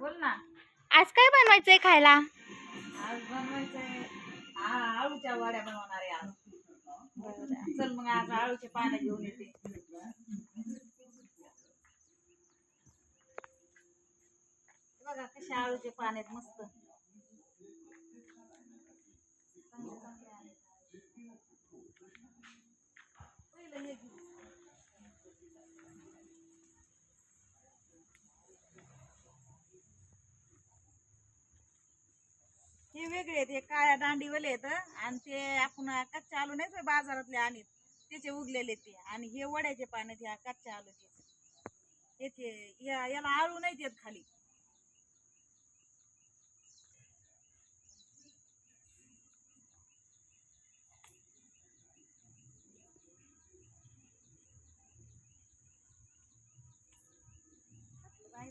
बोल ना. आज काय बनवायचंय खायला? आज बनवायचंय आळूच्या वड्या बनवणार आहे आज. चल मग आज आळूचे पानं घेऊन येते. बघा कसे आळूचे पान आहेत मस्त. पहिलं हे हे वेगळे आहेत हे काळ्या दांडीवाले आहेत आणि ते आपण कच्चे आलू नाही का बाजारातले आणीत त्याचे उगलेले ते. आणि हे वड्याचे पान आहेत ह्या कच्च्या आलूचे. त्याचे या- याला आळू नाही देत खाली.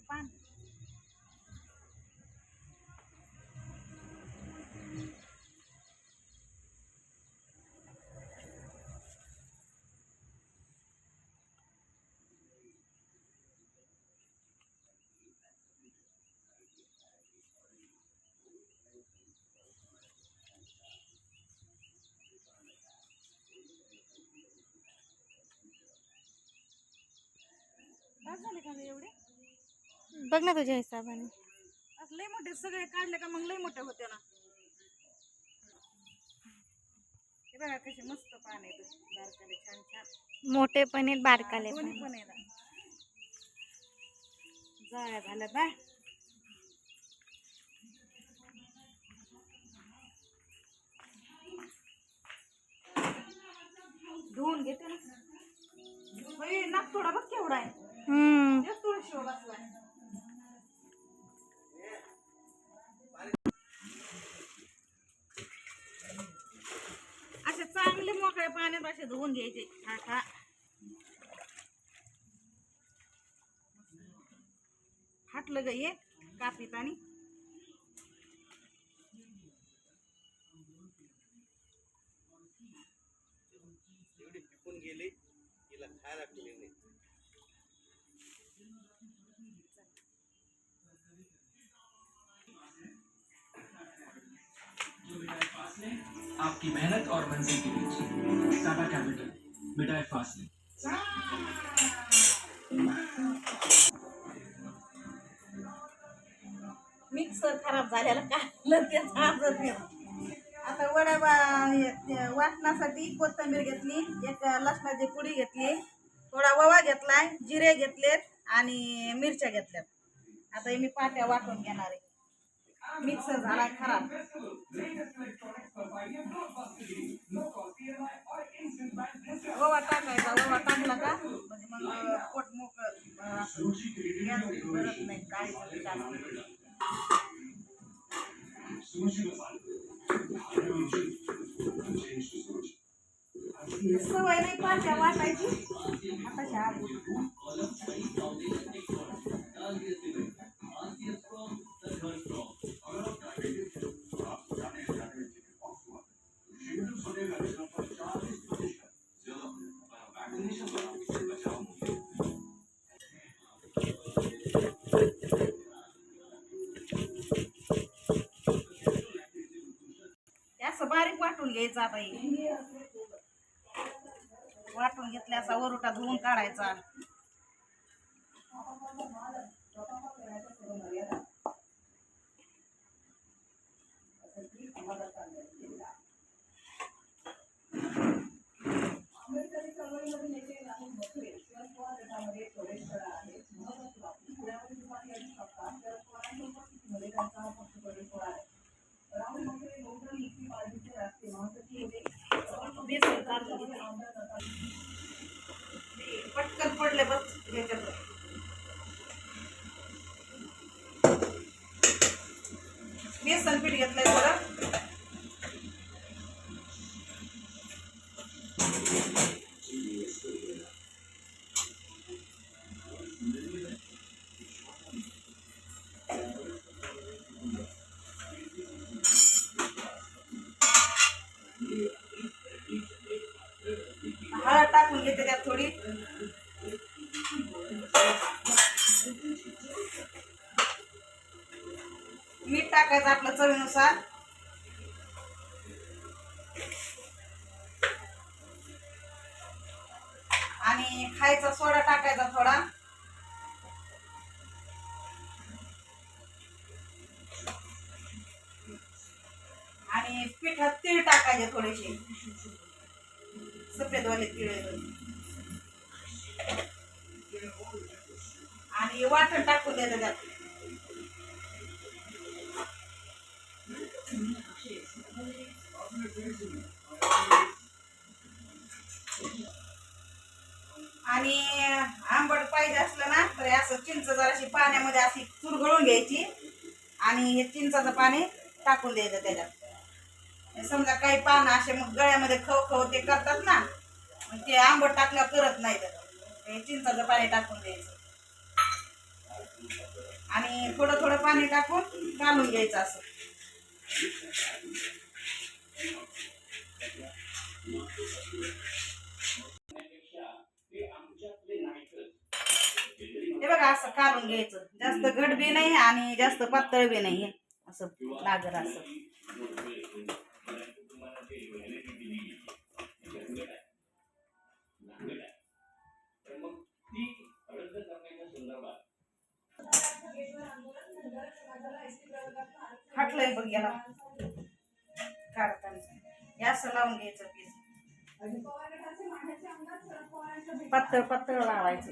पान. झाले का गं एवढे? बघ ना तुझ्या हिशोबाने. असं लय मोठे सगळे काढले का मग लय मोठे होते ना. हे बघा कसे मस्त पान आहे बारकाले छान छान. मोठे पण आहेत बारकाले दोन्ही पण. पण आहे जाळ्या झाल्या बाय ग ये कापीत एवढी पिकून गेली तिला खायला ठेवली नाही. आपकी मेहनत और मंजिल के बीच टाटा कैपिटल। मिटाए फासले मिक्सर खराब झालेला का? लगेच आजच आता वड्या वाटण्यासाठी कोथिंबीर घेतली एक लसणाची पुडी घेतली थोडा ओवा घेतलाय जिरे घेतलेत आणि मिरच्या घेतल्यात. आता मी पाट्या वाटून घेणार आहे. मिक्सर झाला खराब. Gracias. घ्यायचा आता वाटून घेतल्याचा वरोटा धुवून काढायचा. हळद टाकून घेते त्यात थोडी. मीठ टाकायचं आपलं चवीनुसार. आणि खायचा सोडा टाकायचा थोडा. आणि पिठात तीळ टाकायचे थोडेसे. असं चिंच जराशी पाण्यामध्ये अशी चुरगळून घ्यायची आणि हे चिंचाचं पाणी टाकून द्यायचं त्याच्यात. समजा काही पानं असे मग गळ्यामध्ये खव खव ते करतात ना मग ते आंबट टाकल्यावर करत नाही तर. हे चिंचाचं पाणी टाकून द्यायचं. आणि थोडं थोडं पाणी टाकून घालून घ्यायचं असं हे बघा असं काढून घ्यायचं. जास्त घट बी नाही आणि जास्त पातळ बी नाही. असं नागर असं. फाटलंय बघ याला. काढताना. असं लावून घ्यायचं पीस पातळ पातळ लावायचं.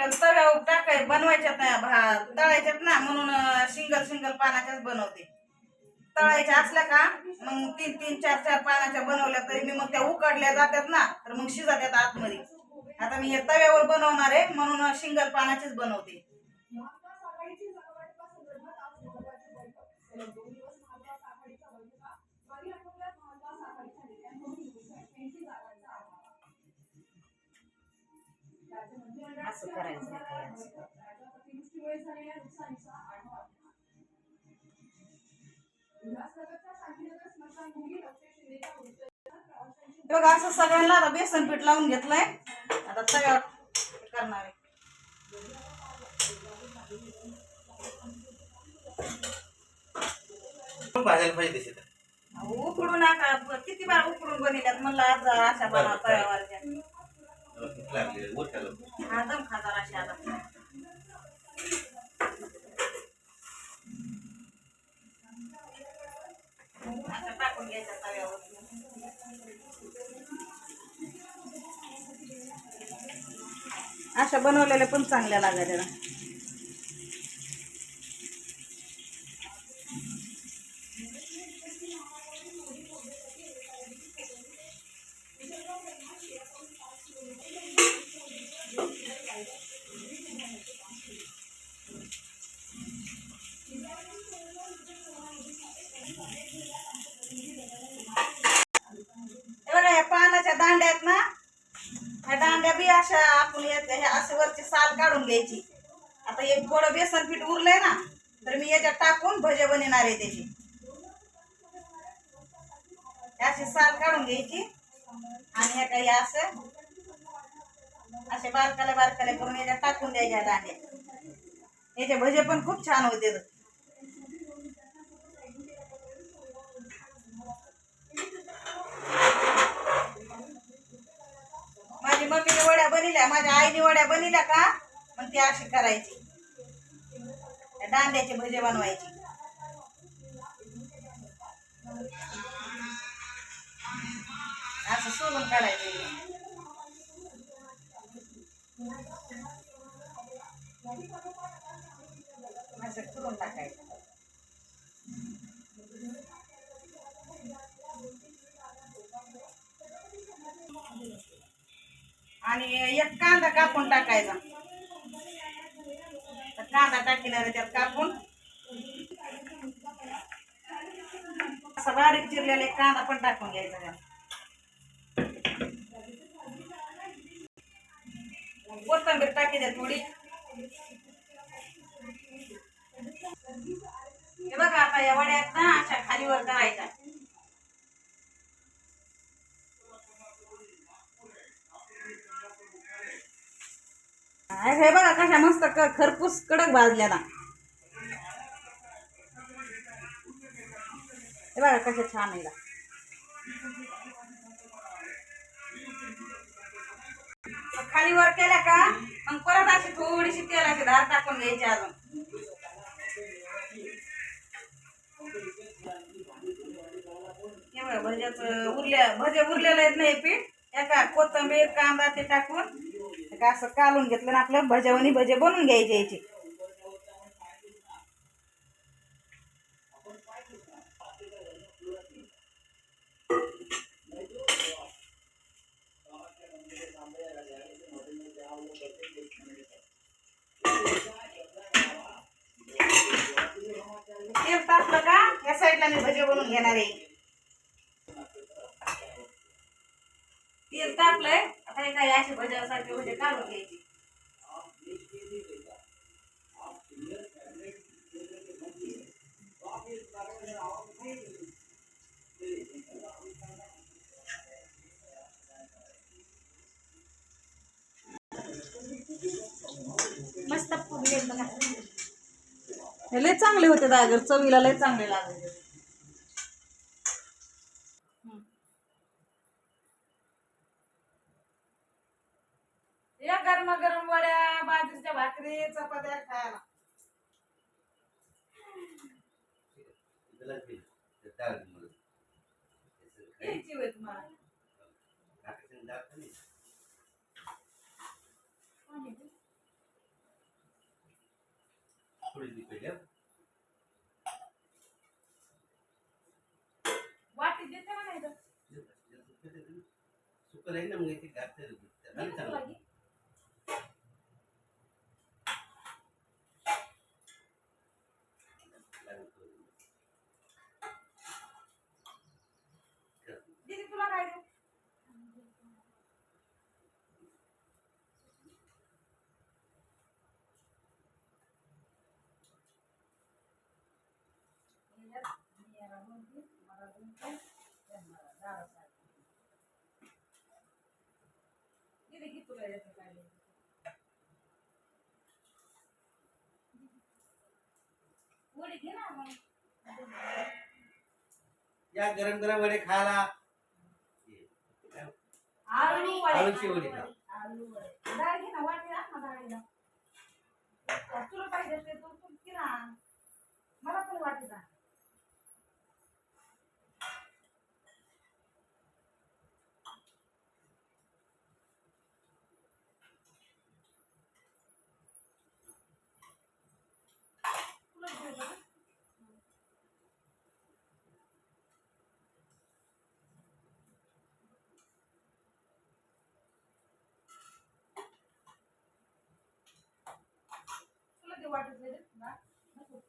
आपल्याला तव्यावर टाकाय बनवायच्यात ना भा तळायच्यात ना म्हणून सिंगल सिंगल पानाच्याच बनवते. तळायच्या असल्या का मग तीन तीन चार चार पानाच्या बनवल्या तरी मी मग त्या उकडल्या जातात ना तर मग शिजतात आतमध्ये. आता मी हे तव्यावर बनवणार आहे म्हणून सिंगल पानाचीच बनवते. असं करायचं बघा असं सगळ्यांना आता बेसन पीठ लावून घेतलंय. आता तव्यावर करणार आहे. भाजायला पाहिजे तशी तर. अहो, उकडून आता किती बार उकडून बनवल्यात म्हणलं आज अशा बनवा तव्यावरच्या. भूक लागली हा अशा आता आता टाकून घ्यायच्या तव्यावर. अशा बनवलेल्या पण चांगल्या लागल्या द्यायची. आता एक थोडं बेसन पीठ उरलंय ना तर मी याच्यात टाकून भजे बनवणार आहे त्याची. अशी साल काढून घ्यायची. आणि ह्या काही असं असे बारकाले बारकाले करून याच्यात टाकून द्यायच्या दांड्या याचे भजे पण खूप छान होते. माझी मम्मीने वड्या बनवल्या माझ्या आईने वड्या बनवल्या का? पण ती अशी करायची. दांड्याचे भजे बनवायची. असं सोलून काढायचं. असं करून टाकायचं. आणि एक कांदा कापून टाकायचा. कांदा टाकणार आहे त्यात कापून. असा बारीक चिरलेला एक कांदा पण टाकून घ्यायचा त्यात. कोथंबीर टाकी द्या थोडी. हे बघा आता या वड्यात ना अशा खालीवर करायच्या. हे बघा कशा मस्त खरपूस कडक भाजल्या ना हे बघा कशा छान आहे खाली वर केल्या का? मग परत अशी थोडीशी तेलाची धार टाकून घ्यायची अजून. हे भज्याचं उरल्या भजे उरलेलं आहेत नाही पीठ? एका कोथंबीर कांदा ते टाकून. का असं कालून घेतलं ना आपलं भजावणी भजे बनवून घ्यायचे याचे तेल तापलं का या साईडला मी भजे बनवून घेणार आहे तेल तापलंय आता हे काय असे भज्यासारखे भजे काढून घ्यायचे मस्त फुगले बघा हे लय चांगले होते दागर. चवीला लय चांगले लागले या गरमा गरम वड्या बाजरीच्या भाकरी चपात्या खायला त्यालाच दिलं. ते डाळ दिलं. त्याचं काही यायची होय तुम्हाला टाकायचं डाळ पण नाही. थोडी ती पहिल्या. वाटी देते ना नाही तर. सुकं राहील ना मग इथे घातलं रे. तुला येतं काय? वडी घे ना मग. या गरम गरम वडे खायला आलू वडे. आलूची वडी खा. आलू वडे. डाळ घे ना वाटी आण ना डाळीला तुला पाहिजे ते तू तू घे ना मला पण वाटी द्या तुला घेऊ का? तुला ते वाटत नाही रे? ना? नको.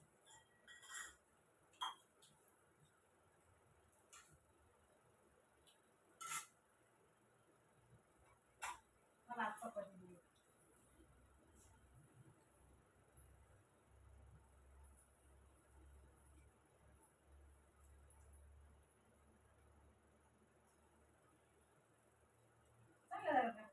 मला आज चपाती दे. चांगलं झालं का?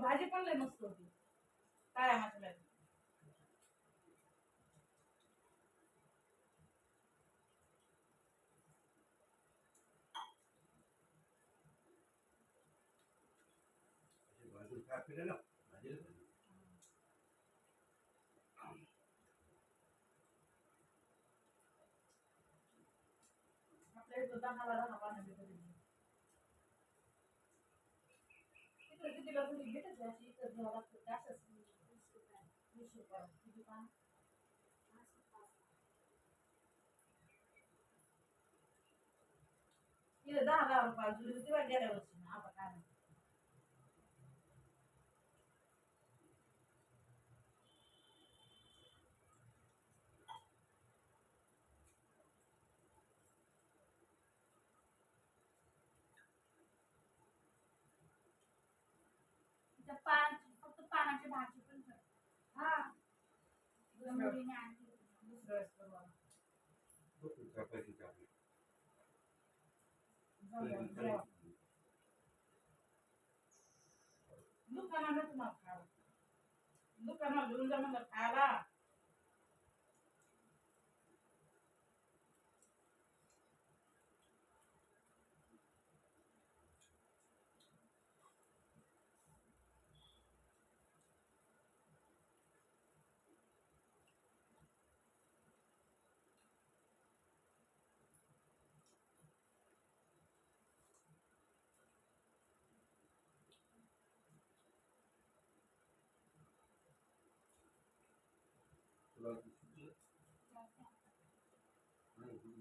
भाजी पण लय मस्त होती काळ्या मसाल्याची बाजूला काय पिलं ना भाजीला भाजी. आपल्या इथं दहाला दहा दहा दहा रुपये जुली होती बा गेल्या वर्षी आता काय नाही त्या पान फक्त पानाची भाजी पण कर. हा मुलीने आणली. दुसऱ्या वेळेस दुकानाला तुम्हाला खायला दुकानाला घेऊन जा म्हणलं खायला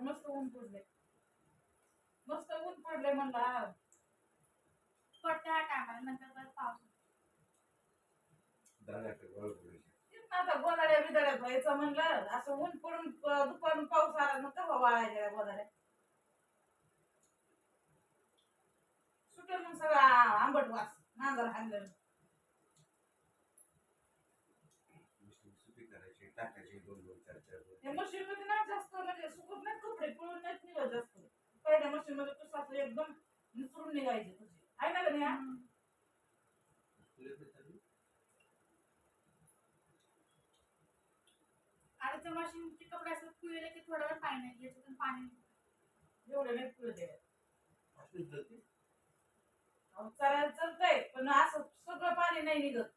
आज मस्त ऊन पडले मस्त ऊन पडले म्हणलं. पडते हा टायमाला नंतर परत पाऊस आता गोदाड्या बिदाड्यात व्हायचं म्हणलं असं ऊन पडून दुपारून पाऊस आला मग कवा वाळायच्या गोदाड्या सुटेल मग सगळा आंबट वास नांगर हाणलं नुसती सुकी करायची टाकायची दोन दोन चार चार दोन. त्या मशीन मध्ये सुकत नाही कपडे पिळून नाहीत निघत जास्त पहिल्या मशीन मध्ये तू सासू एकदम निचरून निघायचे तुझे. आहे ना तर चालू? आधीचं मशीनचे कपडे असं पिळले की थोडा वेळ पाणी नाही याच्यातून पाणी एवढे नाही पिळते चालायला चालतंय पण असं सगळं पाणी नाही निघत.